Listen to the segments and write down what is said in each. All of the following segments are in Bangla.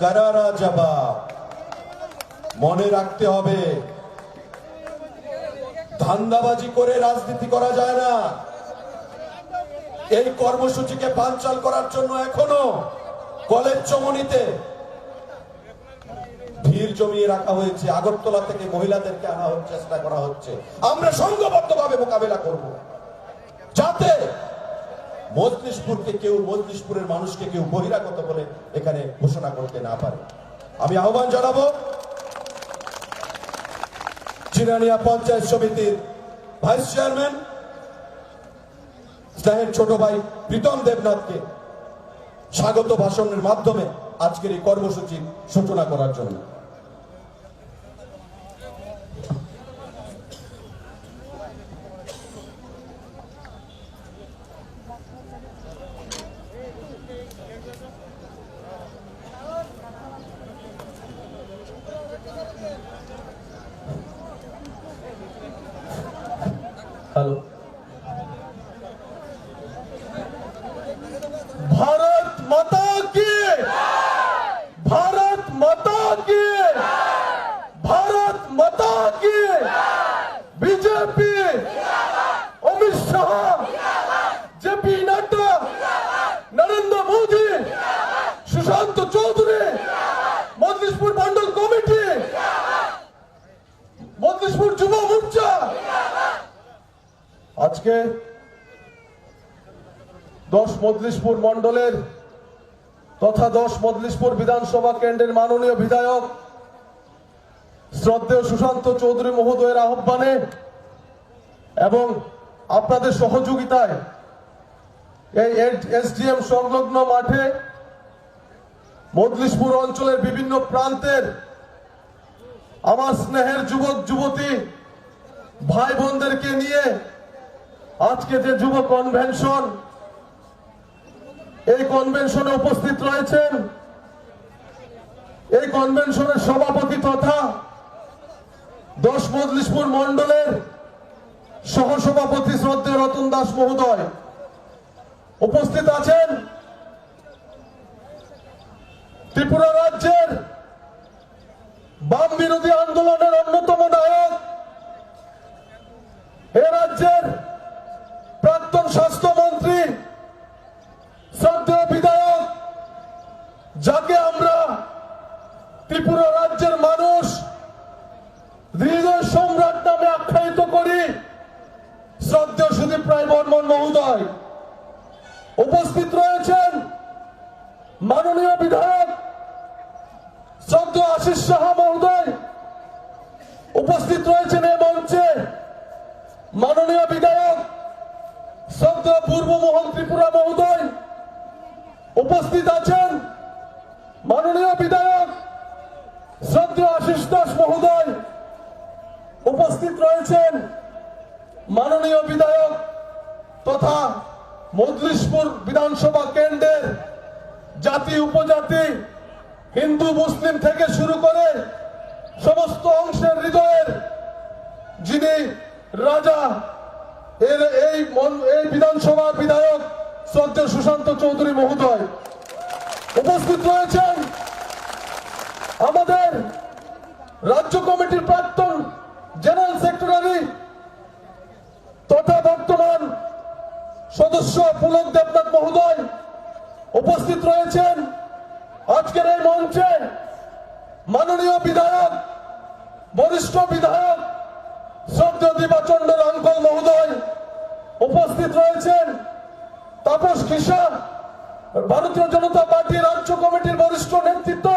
কারারা জবাব মনে রাখতে হবে, ধান্দাবাজি করে রাজনীতি করা যায় না। এই কর্মসূচিকে বানচাল করার জন্য এখনও কলেজ চমনিতে ভিড় জমিয়ে রাখা হয়েছে। আগরতলা থেকে মহিলাদেরকে আনা চেষ্টা করা হচ্ছে। আমরা সংঘবদ্ধভাবে মোকাবেলা করব। যাতে মজলিশপুরকে কেউ মজলিশপুরের মানুষকে কেউ বহিরাগত বলে এখানে ঘোষণা করতে না পারে। আমি আহ্বান জানাব চিরানিয়া পঞ্চায়েত সমিতির ভাইস চেয়ারম্যান, স্নেহের ছোট ভাই প্রীতম দেবনাথকে স্বাগত ভাষণের মাধ্যমে আজকের এই কর্মসূচির সূচনা করার জন্য হ্যালো ভারত মাতা কি ভারত মাতা কি ভারত মাতা কি BJP Amit Shah JP Nadda Narendra Modi Sushanta Chowdhury Majlishpur Mondal committee Majlishpur যুব মোর্চা আজকে দশ মজলিশপুর মন্ডলের তথা দশ মজলিশপুর বিধানসভা কেন্দ্রের মাননীয় বিধায়ক শ্রদ্ধেয় সুশান্ত চৌধুরী মহোদয়ের আহ্বানে এবং আপনাদের সহযোগিতায় এই এসডিএম সংলগ্ন মাঠে মজলিশপুর অঞ্চলের বিভিন্ন প্রান্তের আমার স্নেহের যুবক, যুবতী, ভাই বোনদেরকে নিয়ে আজকে যে যুব কনভেনশন এই কনভেনশনে উপস্থিত রয়েছেন। এই কনভেনশনের সভাপতি তথা দশ মজলিশপুর মন্ডলের সহসভাপতি শ্রদ্ধেয় রতন দাস মহোদয় উপস্থিত আছেন। ত্রিপুরা রাজ্যের বাম বিরোধী আন্দোলনের অন্যতম নায়ক এ রাজ্যের প্রাক্তন স্বাস্থ্যমন্ত্রী, শ্রদ্ধেয় বিধায়ক, যাকে আমরা ত্রিপুরা রাজ্যের মানুষ হৃদয় সম্রাট নামে আখ্যায়িত করি, শ্রদ্ধেয় সুদীপ রায় বর্মন মহোদয়। উপস্থিত রয়েছেন মাননীয় বিধায়ক শ্রদ্ধেয় আশিস সাহা মহোদয়। উপস্থিত রয়েছেন এই মঞ্চে মাননীয় বিধায়ক শ্রদ্ধেয় পূর্বমোহন ত্রিপুরা মহোদয় উপস্থিত আছেন মাননীয় বিধায়ক শ্রদ্ধেয় আশিস দাস মহোদয় উপস্থিত রয়েছেন মাননীয় বিধায়ক তথা মজলিশপুর বিধানসভা কেন্দ্রের জাতি উপজাতি হিন্দু মুসলিম থেকে শুরু করে সমস্ত অংশের হৃদয়ের যিনি রাজা এর এই এই বিধানসভার বিধায়ক শ্রদ্ধেয় সুশান্ত চৌধুরী মহোদয় উপস্থিত রয়েছেন। আমাদের রাজ্য কমিটির প্রাক্তন জেনারেল সেক্রেটারি তথা বর্তমান সদস্য পুলক দেবনাথ মহোদয় উপস্থিত রয়েছেন। আজকের এই মঞ্চে মাননীয় বিধায়ক, বরিষ্ঠ বিধায়ক শ্রদ্ধেয় দিবাচন্দ্র আঙ্কল মহোদয় উপস্থিত রয়েছেন। তাপস খিসা ভারতীয় জনতা পার্টি রাজ্য কমিটির বরিষ্ঠ নেতৃত্ব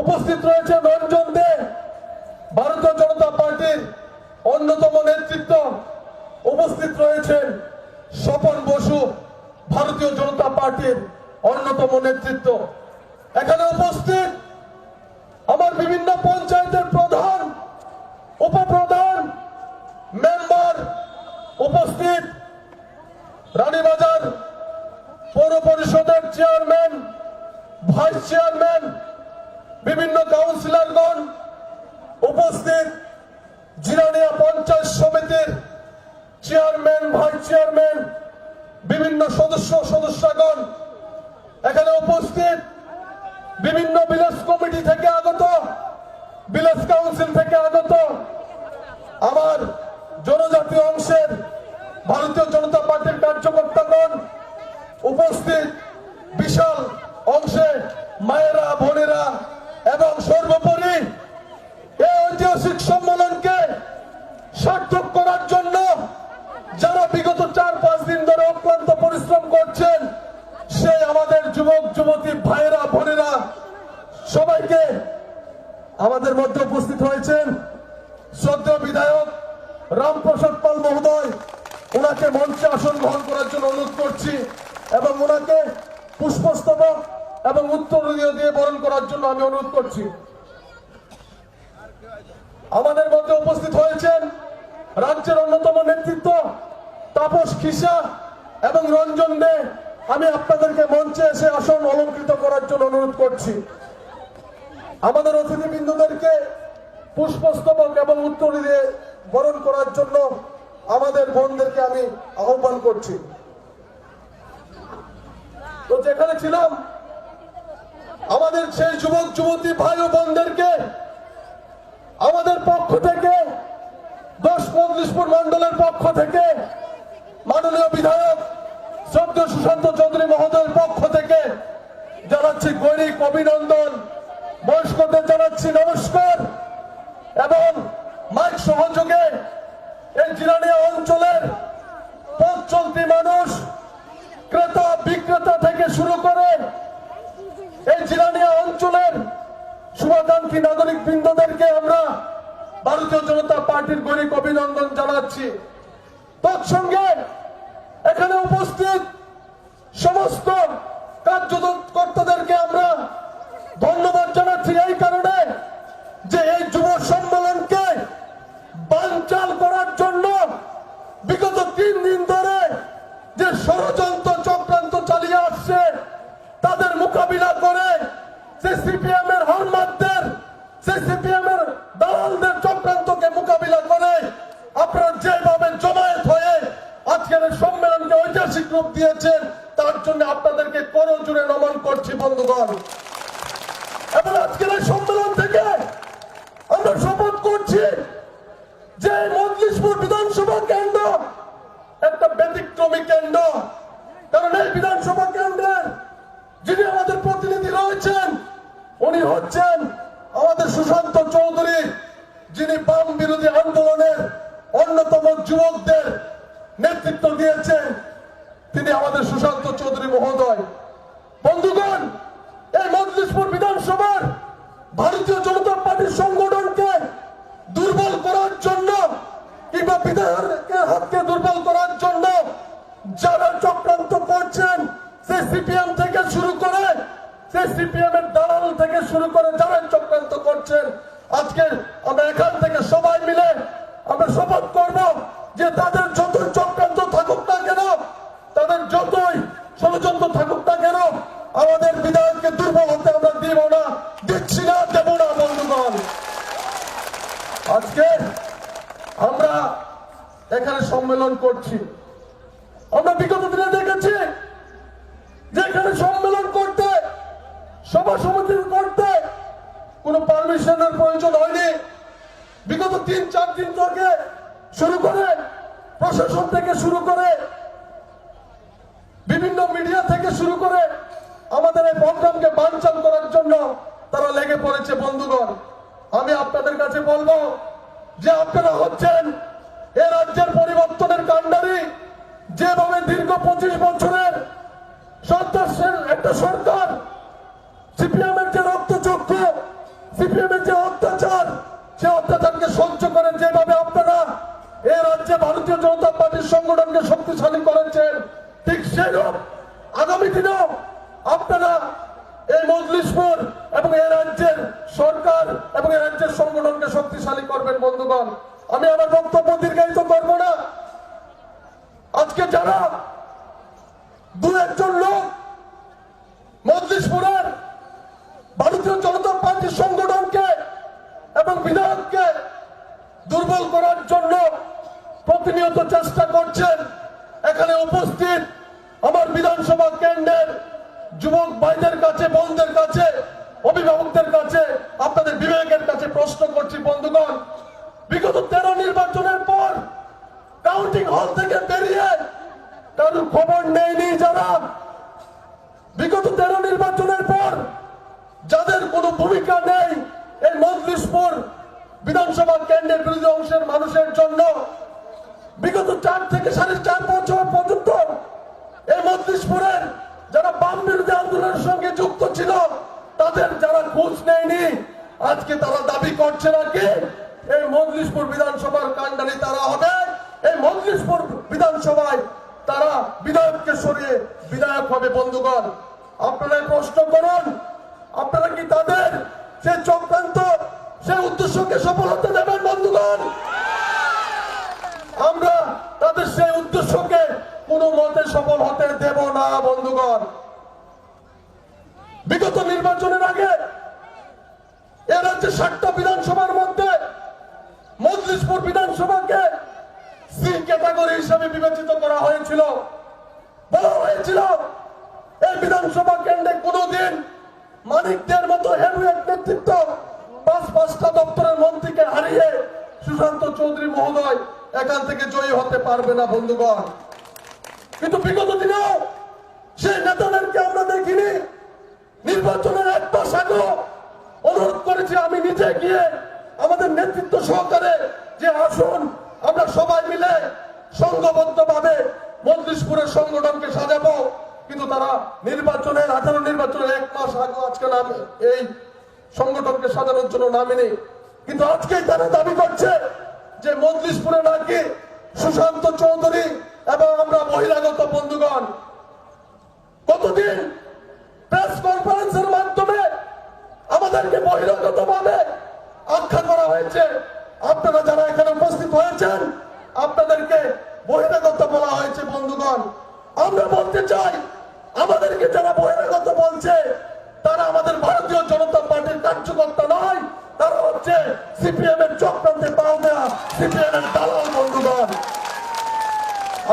উপস্থিত রয়েছে রঞ্জন দে, ভারতীয় জনতা পার্টির অন্যতম নেতৃত্ব উপস্থিত রয়েছেন স্বপন বসু, ভারতীয় জনতা পার্টির অন্যতম নেতৃত্ব। এখানে উপস্থিত আমার বিভিন্ন পঞ্চায়েতের প্রধান, উপপ্রধান মেম্বার উপস্থিত, রানীবাজার পৌর পরিষদের চেয়ারম্যান, ভাইস চেয়ারম্যান, বিভিন্ন কাউন্সিলরগণ উপস্থিত, জিরানিয়া পঞ্চায়েত সমিতির চেয়ারম্যান, ভাইস চেয়ারম্যান, বিভিন্ন সদস্য সদস্যগণ এখানে উপস্থিত, বিভিন্ন ভিলেজ কমিটি থেকে আগত ভিলেজ কাউন্সিল থেকে আগত, আমার জনজাতি অংশের ভারতীয় জনতা পার্টির কার্যকর্তাগণ উপস্থিত বিশাল অংশে মায়েরা, বোনেরা এবং সর্বোপরি এই ঐতিহাসিক সম্মেলনকে সার্থক করার জন্য যারা বিগত চার, পাঁচ দিন ধরে অক্লান্ত পরিশ্রম করছেন সেই আমাদের যুবক, যুবতী ভাইয়েরা, বোনেরা সবাইকে আমাদের মধ্যে উপস্থিত হয়েছেন। শ্রদ্ধেয় বিধায়ক রামপ্রসাদ পাল মহোদয় ওনাকে মঞ্চে আসন গ্রহণ করার জন্য অনুরোধ করছি এবং ওনাকে পুষ্পস্তবক এবং উত্তরীয় দিয়ে বরণ করার জন্য আমি অনুরোধ করছি। আমাদের মধ্যে উপস্থিত হয়েছেন রাজ্যের অন্যতম নেতৃত্ব তাপস খিসা এবং রঞ্জন দে। আমি আপনাদেরকে মঞ্চে এসে আসন অলঙ্কৃত করার জন্য অনুরোধ করছি। আমাদের অতিথিবৃন্দদেরকে পুষ্পস্তবক এবং উত্তর দিয়ে বরণ করার জন্য আমাদের বোনদেরকে আমি আহ্বান করছি। তো যেখানে ছিলাম, আমাদের সেই যুবক, যুবতী ভাই ও বোনদেরকে আমাদের পক্ষ থেকে, দশ মজলিশপুর মন্ডলের পক্ষ থেকে, মাননীয় বিধায়ক শ্রদ্ধ সুশান্ত চৌধুরী মহোদয়ের পক্ষ থেকে জানাচ্ছি গৈরিক অভিনন্দন, বয়স্কদের জানাচ্ছি নমস্কার এবং মাইক সহযোগে এই জিরানিয়া অঞ্চলের পথ চলতি মানুষ ক্রেতা বিক্রেতা থেকে শুরু করে এই জিরানিয়া অঞ্চলের শুভাকাঙ্ক্ষী নাগরিক বৃন্দদেরকে আমরা ভারতীয় জনতা পার্টির গরিব অভিনন্দন জানাচ্ছি। তৎসঙ্গে এখানে উপস্থিত সমস্ত কার্যকর্তাদেরকে আমরা ধন্যবাদ জানাচ্ছি এই কারণে যে এই যুব সম্মেলনকে বানচাল করার জন্য বিগত তিন দিন ধরে যে ষড়যন্ত্র চক্রান্ত চালিয়ে আসছে তাদের মোকাবিলা করে সে সিপিএম এর হরমাতদের সে সিপিএম এর দালালদের চক্রান্তকে মোকাবিলা করে আপনারা যেভাবে জমায়েত হয়ে আজকের এই সম্মেলনকে ঐতিহাসিক রূপ দিয়েছেন, তার জন্য আপনাদেরকে করজোরে নমন করছি, বন্ধুগণ। এবং আজকের এই সম্মেলন থেকে আমরা শপথ করছি যে মজলিশপুর বিধানসভা কেন্দ্র একটা ব্যতিক্রমী কেন্দ্র। কারণ এই বিধানসভা কেন্দ্রের যিনি আমাদের প্রতিনিধি রয়েছেন, উনি হচ্ছেন আমাদের সুশান্ত চৌধুরী, যিনি বাম বিরোধী আন্দোলনের অন্যতম যুবকদের নেতৃত্ব দিয়েছেন। আমাদের সুশান্ত চৌধুরী মহোদয় আজকে আমরা এখানে সম্মেলন করছি। আমরা বিগত দিনে দেখেছি যে এখানে সম্মেলন করতে, সভা সমিতি করতে কোনো পারমিশনের প্রয়োজন হয়নি। বিগত তিন, চার দিন থেকে শুরু করে, প্রশাসন থেকে শুরু করে, বিভিন্ন মিডিয়া থেকে শুরু করে আমাদের এই প্রোগ্রামকে বানচাল করার জন্য তারা লেগে পড়েছে বন্ধুগণ। আমি আপনাদের কাছে বলব যে আপনারা হচ্ছেন এ রাজ্যের পরিবর্তনের কাণ্ডারি, যেভাবে দীর্ঘ পঁচিশ বছরের সন্ত্রাসের একটা সরকার সিপিএম এর যে রক্তচক্ষু সিপিএম এর যে অত্যাচার, সে অত্যাচারকে সহ্য করেন যেভাবে আপনারা এ রাজ্যে ভারতীয় জনতা পার্টির সংগঠনকে শক্তিশালী করেছেন, ঠিক সেরূপ আগামী দিনেও আপনারা এই মজলিশপুর সরকার এবং রাজ্যের সংগঠনকে শক্তিশালী করবেন, বন্ধুগণ। আমি আমার বক্তব্য দীর্ঘায়িত করব না। আজকে যারা দু একজন লোক মজলিশপুরের ভারতীয় জনতা পার্টির সংগঠনকে এবং বিধায়ককে দুর্বল করার জন্য প্রতিনিয়ত চেষ্টা করছেন, এখানে উপস্থিত আমার বিধানসভা কেন্দ্রের যুবক ভাইদের কাছে, বোনদের কাছে অভিভাবকদের কাছে, আপনাদের বিবেকের কাছে প্রশ্ন করছি, বন্ধুগণ। বিগত তেরো নির্বাচনের পর কাউন্টিং হল থেকে বেরিয়ে কারোর খবর নেয়নি যারা? বিগত তেরো নির্বাচনের পর যাদের কোনো ভূমিকা নেই এই মজলিশপুর বিধানসভা কেন্দ্রের বিরোধী অংশের মানুষের জন্য, বিগত চার থেকে সাড়ে চার নেয়নি। আজকে তারা দাবি করছে নাকি? এই মজলিশপুর বিধানসভার কাণ্ডারি তারা হবে? এই মজলিশপুর বিধানসভায় তারা বিধায়ককে সরিয়ে বিধায়ক হবে বন্ধুগণ। আপনারা প্রশ্ন করুন, আপনারা কি তাদের সে চক্রান্ত, সে উদ্দেশ্যকে সফল হতে দেবেন বন্ধুগণ? আমরা তাদের সেই উদ্দেশ্যকে কোনো মতে সফল হতে দেব না বন্ধুগণ বিগত নির্বাচনের আগে এ রাজ্যে ষাটটা বিধানসভার মধ্যে মজলিশপুর বিধানসভাকে সি ক্যাটাগরি হিসেবে বিবেচিত করা হয়েছিল। বলা হয়েছিল, এই বিধানসভা কেন্দ্রে কোনোদিন মানিকদের মতো হেভিয়েট নেতৃত্ব পাঁচ পাঁচটা দপ্তরের মন্ত্রীকে হারিয়ে সুশান্ত চৌধুরী মহোদয় এখান থেকে জয়ী হতে পারবে না, বন্ধুগণ। কিন্তু বিগত দিনেও সেই নেতাদেরকে আমরা দেখিনি। নির্বাচনের এক মাস আগেও অনুরোধ করেছি, আমি নিজে গিয়ে আমাদের নেতৃত্ব সহকারে যে আসুন, আমরা সবাই মিলে সংঘবদ্ধ ভাবে মজলিশপুরের সংগঠনকে সাজাবো, কিন্তু তারা নির্বাচনের, আঠারো নির্বাচনের এক মাস আগে আজকে নাম। এই সংগঠনকে সাজানোর জন্য নামেনি। কিন্তু আজকেই তারা দাবি করছে যে মজলিশপুরে নাকি সুশান্ত চৌধুরী এবং আমরা বহিরাগত বন্ধুগণ কতদিন প্রেস কনফারেন্সের মাধ্যমে আমাদেরকে বহিরাগত ভাবে আখ্যা করা হয়েছে। আপনারা যারা এখানে উপস্থিত হয়েছেন, আপনাদেরকে বহিরাগত বলা হয়েছে, বন্ধুগণ। আমরা বলতে চাই, আমাদেরকে যারা বহিরাগত বলছে, তারা আমাদের ভারতীয় জনতা পার্টির কার্যকর্তা নয়, তারা হচ্ছে সিপিএম এর চক্রান্তে পাও দেওয়া সিপিএম এর দালাল, বন্ধুগণ।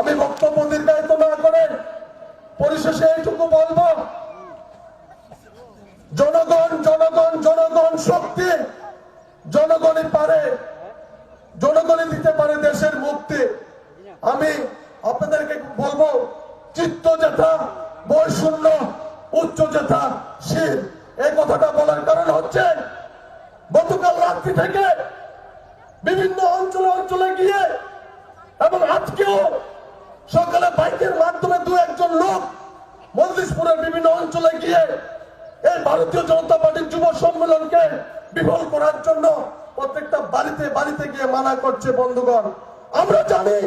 আমি বক্তব্য দীর্ঘায়িত না করে পরিশেষে এইটুকু বলব। জনগণ জনগণ জনগণ শক্তি জনগণই পারে, জনগণই দিতে পারে দেশের মুক্তি। আমি আপনাদেরকে বলব, চিত্ত যেথা বৈশূন্য উচ্চ যেথা শির এই কথাটা বলার কারণ হচ্ছে, গতকাল রাত্রি থেকে বিভিন্ন অঞ্চলে অঞ্চলে গিয়ে এবং আজকেও সকালে বাইকের মাধ্যমে দু একজন লোক মজলিশপুরের বিভিন্ন অঞ্চলে গিয়ে এই ভারতীয় জনতা পার্টির যুব সম্মেলনকে বিফল করার জন্য প্রত্যেকটা বাড়িতে বাড়িতে গিয়ে মানা করছে বন্ধুগণ। আমরা জানি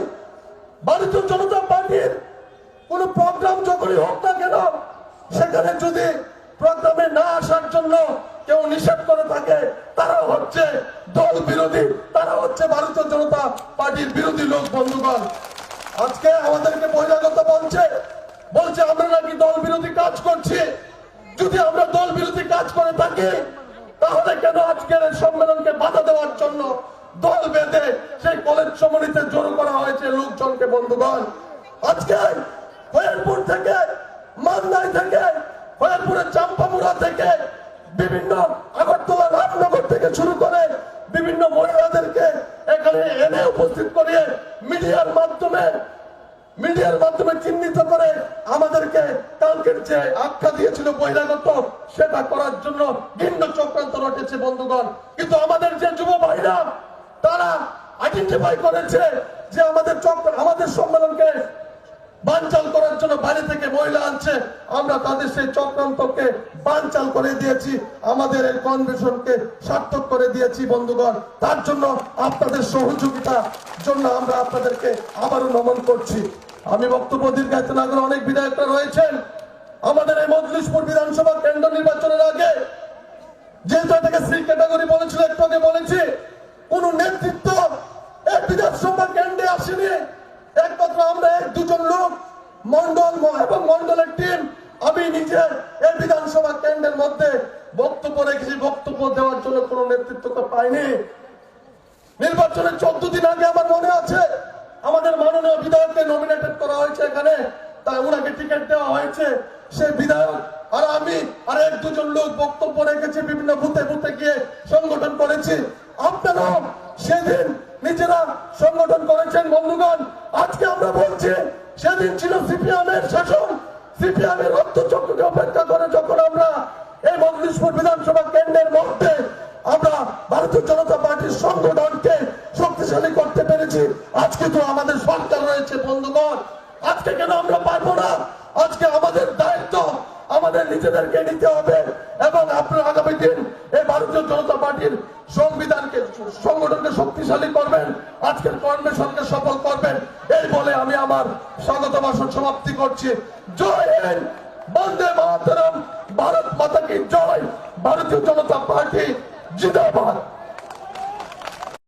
ভারতীয় জনতা পার্টির কোন প্রোগ্রাম যখনই হোক না কেন, সেখানে যদি প্রোগ্রামে না আসার জন্য কেউ নিষেধ করে থাকে, তারা হচ্ছে দল বিরোধী, তারা হচ্ছে ভারতীয় জনতা পার্টির বিরোধী লোক, বন্ধুগণ। আজকে আমাদেরকে বহিরাগত বলছে বলছে, আমরা নাকি দল বিরোধী কাজ করছি। যদি আমরা দল বিরোধী কাজ করে থাকি, তাহলে কেন আজকের সম্মেলনকে বাধা দেওয়ার জন্য দল বেঁধে সেই কলেজ সমনিতে জোর করা হয়েছে লোকজনকে বন্ধুগণ। আজকে হরিয়ারপুর থেকে মান্দাই থেকে হরিয়ারপুরের চাম্পামুড়া থেকে বিভিন্ন আগরতলা রামনগর থেকে শুরু করে বিভিন্ন মহিলাদেরকে এখানে এনে উপস্থিত করিয়ে মিডিয়ার মাধ্যমে মিডিয়ার মাধ্যমে চিহ্নিত করে আমাদেরকে কালকের যে আখ্যা দিয়েছিল বহিরাগত, সেটা করার জন্য ভিন্ন চক্রান্ত রটেছে বন্ধুগণ। কিন্তু আমাদের যে যুব ভাইরা তারা আইডেন্টিফাই করেছে যে আমাদের চক্র, আমাদের সম্মেলনকে বানচাল করার জন্য বাইরে থেকে মহিলা আনছে। আমরা তাদের সেই চক্রান্তকে বানচাল করে দিয়েছি। আমাদের এই কনভেনশনকে সার্থক করে দিয়েছি, বন্ধুগণ। তার জন্য আপনাদের সহযোগিতা জন্য আমরা আপনাদেরকে আবারও নমন করছি। আমি বক্তব্য দীর্ঘায়িত না করে অনেক বিধায়করা রয়েছেন। আমাদের এই মজলিশপুর বিধানসভা কেন্দ্র নির্বাচনের আগে যেহেতু এটাকে সি ক্যাটাগরি বলেছিল, একটু আগে বলেছি কোন নেতৃত্ব চোদ্দ দিন আগে আমার মনে আছে, আমাদের মাননীয় বিধায়ককে নমিনেটেড করা হয়েছে এখানে, তাই ওনাকে টিকিট দেওয়া হয়েছে। সেই বিধায়ক আর আমি আর এক দুজন লোক বক্তব্য রেখেছি, বিভিন্ন বুথে বুথে গিয়ে সংগঠন করেছি। আপনারাও সেদিন নিজেরা সংগঠন করেছেন বন্ধুগণ। আজকে আমরা বলছি, সেদিন ছিল সিপিএম শাসন। সিপিএম এর অপেক্ষা করে যখন আমরা এই মজলিশপুর বিধানসভা কেন্দ্রের মধ্যে আমরা ভারতীয় জনতা পার্টির সংগঠনকে শক্তিশালী করতে পেরেছি, আজকে তো আমাদের সরকার রয়েছে বন্ধুগণ। আজকে কেন আমরা পারব না? আজকে আমাদের দায়িত্ব আমাদের নিজেদেরকে নিতে হবে এবং আপনার আগামী দিন এই ভারতীয় জনতা পার্টির সংবিধানকে, সংগঠনকে শক্তিশালী করবেন, আজকের কর্মেশনকে সফল করবেন। এই বলে আমি আমার স্বাগত ভাষণ সমাপ্তি করছি। জয় বন্দে মাতরম! ভারত মাতা কি জয়? ভারতীয় জনতা পার্টি জিন্দাবাদ!